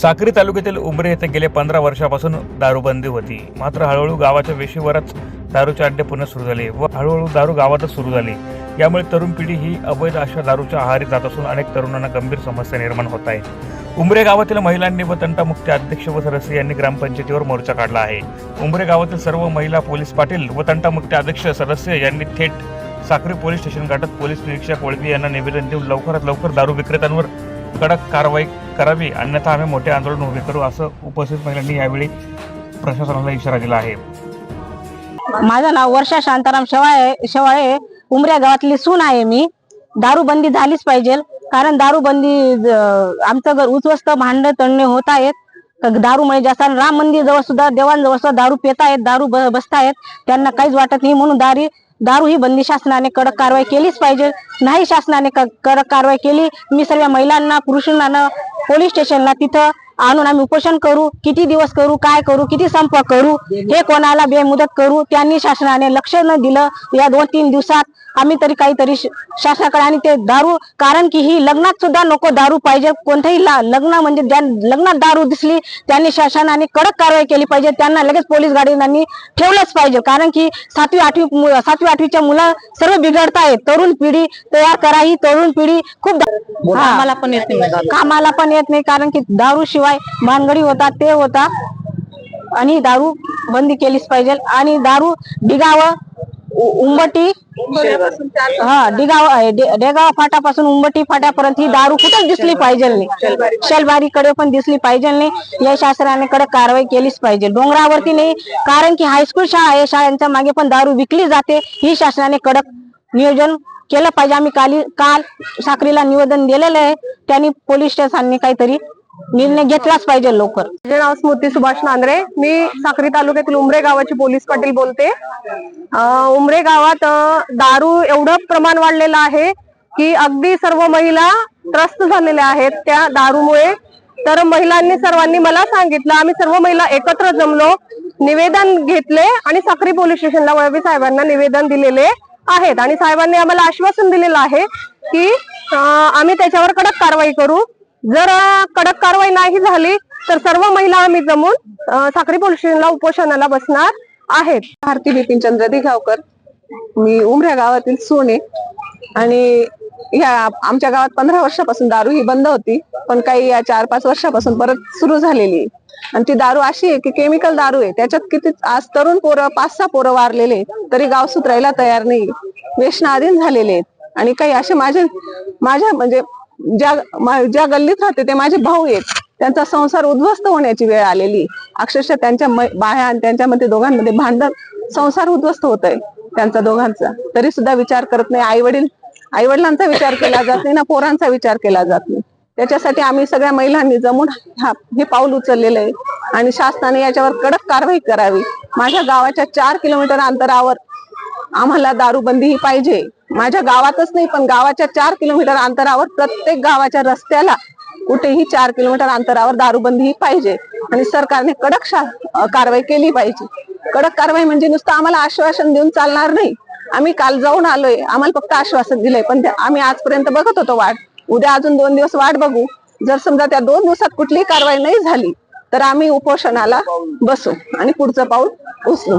साक्री तालुक्यातील उमरे येथे गेले पंधरा वर्षापासून दारूबंदी होती. मात्र हळूहळू गावाच्या वेशीवरच दारूचे अड्डे पुन्हा सुरू झाले व हळूहळू दारू गावातच सुरू झाली. यामुळे तरुण पिढी ही अवैध अशा दारूच्या आहारी जात असून अनेक तरुणांना गंभीर समस्या निर्माण होत आहे. उमरे गावातील महिलांनी व तंटामुक्ती अध्यक्ष व सदस्य यांनी ग्रामपंचायतीवर मोर्चा काढला आहे. उमरे गावातील सर्व महिला पोलीस पाटील व तंटामुक्ती अध्यक्ष सदस्य यांनी थेट साक्री पोलीस स्टेशन गाठत पोलीस निरीक्षक वळवी यांना निवेदन देऊन लवकरात लवकर दारू विक्रेत्यांवर कडक कारवाई करावी अन्यथा आम्ही मोठे आंदोलन उभे करू असं उपस्थित महिलांनी यावेळी प्रशासनाला इशारा दिला आहे. माझं नाव वर्षा शांताराम शेवाळे शेवाळे. उमऱ्या गावातली सून आहे मी. दारूबंदी झालीच पाहिजे कारण दारूबंदी आमचं घर उचवस्त भांडण तणणे होत आहेत. दारूमुळे जास्त राम मंदिर जवळ सुद्धा देवांजवळ सुद्धा दारू पेतायत दारू बसतायत. त्यांना काहीच वाटत नाही म्हणून दारी दारू ही बंदी शासनाने कडक कारवाई केलीच पाहिजे. नाही शासनाने कडक कारवाई केली मी सर्व महिलांना पुरुषांना पोलीस स्टेशनला तिथं आणून आम्ही उपोषण करू किती दिवस करू काय करू किती संप करू हे कोणाला बेमुदत करू त्यांनी शासनाने लक्ष न दिलं या दोन तीन दिवसात आम्ही तरी काहीतरी शासनाकडे आणि ते दारू कारण की ही लग्नात सुद्धा नको दारू पाहिजे कोणत्याही ला- लग्न म्हणजे ज्या लग्नात दारू दिसली त्यांनी शासनाने कडक कारवाई केली पाहिजे त्यांना लगेच पोलीस गाडीनांनी ठेवलंच पाहिजे कारण की सातवी आठवी सातवी आठवीच्या मुलं सर्व बिघडतायत तरुण पिढी तयार करा ही तरुण पिढी खूप. आम्हाला पण येत नाही कामाला पण येत नाही कारण की दारू शिवाय भानगडी होता ते होता. आणि दारू बंदी केलीच पाहिजे. आणि दारू डिगाव उंबटी हा डिगाव डेगाव फाटापासून उंबटी फाट्यापर्यंत ही दारू कुठेच दिसली पाहिजे नाही. शेलबारीकडे पण दिसली पाहिजे नाही. या शासनाने कडक कारवाई केलीच पाहिजे. डोंगरावरती नाही कारण की हायस्कूल शाळा आहे. शाळांच्या मागे पण दारू विकली जाते. ही शासनाने कडक नियोजन केलं पाहिजे. आम्ही काली काल साखरीला निवेदन दिलेलं आहे. त्यांनी पोलीस स्टेशनने काहीतरी निर्णय घेतलाच पाहिजे लवकर. माझे नाव स्मृती सुभाष नांद्रे. मी साक्री तालुक्यातील उमरे गावाची पोलीस पाटील बोलते. अं, उमरे गावात अं, दारू एवढं प्रमाण वाढलेलं आहे की अगदी सर्व महिला त्रस्त झालेल्या आहेत त्या दारूमुळे. तर महिलांनी सर्वांनी मला सांगितलं आम्ही सर्व महिला एकत्र जमलो निवेदन घेतले आणि साक्री पोलीस स्टेशनला वळवी साहेबांना निवेदन दिलेले आहेत. आणि साहेबांनी आम्हाला आश्वासन दिलेलं आहे की अं, आम्ही त्याच्यावर कडक कारवाई करू. जर कडक कारवाई नाही झाली तर सर्व महिला आम्ही जमून साखरी पोलिसला उपोषणाला बसणार आहेत. भारती बिपिन चंद्र दिघावकर मी उमऱ्या गावातील सोने. आणि ह्या आमच्या गावात पंधरा वर्षापासून दारू ही बंद होती पण काही या चार पाच वर्षापासून परत सुरू झालेली आहे. आणि ती दारू अशी आहे की केमिकल दारू आहे. त्याच्यात किती आज तरुण पोरं पाच सहा पोरं वारलेले तरी गाव सुधरायला तयार नाही व्यसनाधीन झालेले आहेत. आणि काही असे माझे माझ्या म्हणजे ज्या ज्या गल्लीत राहते ते माझे भाऊ आहेत. त्यांचा संसार उद्ध्वस्त होण्याची वेळ आलेली. अक्षरशः त्यांच्या बाया बाह्या आणि त्यांच्यामध्ये दोघांमध्ये भांडण संसार उद्ध्वस्त होत आहे त्यांचा दोघांचा. तरी सुद्धा विचार करत नाही. आई वडील आई वडिलांचा विचार केला जात नाही ना पोरांचा विचार केला जात नाही. त्याच्यासाठी आम्ही सगळ्या महिलांनी जमून हा हे पाऊल उचललेलं आहे. आणि शासनाने याच्यावर कडक कारवाई करावी. माझ्या गावाच्या चार किलोमीटर अंतरावर आम्हाला दारूबंदी ही पाहिजे. माझ्या गावातच नाही पण गावाच्या चार किलोमीटर अंतरावर प्रत्येक गावाच्या रस्त्याला कुठेही चार किलोमीटर अंतरावर दारूबंदी ही पाहिजे. आणि सरकारने कडक कारवाई केली पाहिजे. कडक कारवाई म्हणजे नुसतं आम्हाला आश्वासन देऊन चालणार नाही. आम्ही काल जाऊन आलोय आम्हाला फक्त आश्वासन दिलंय पण आम्ही आजपर्यंत बघत होतो वाट. उद्या अजून दोन दिवस वाट बघू. जर समजा त्या दोन दिवसात कुठलीही कारवाई नाही झाली तर आम्ही उपोषणाला बसू आणि पुढचं पाऊल उचलू.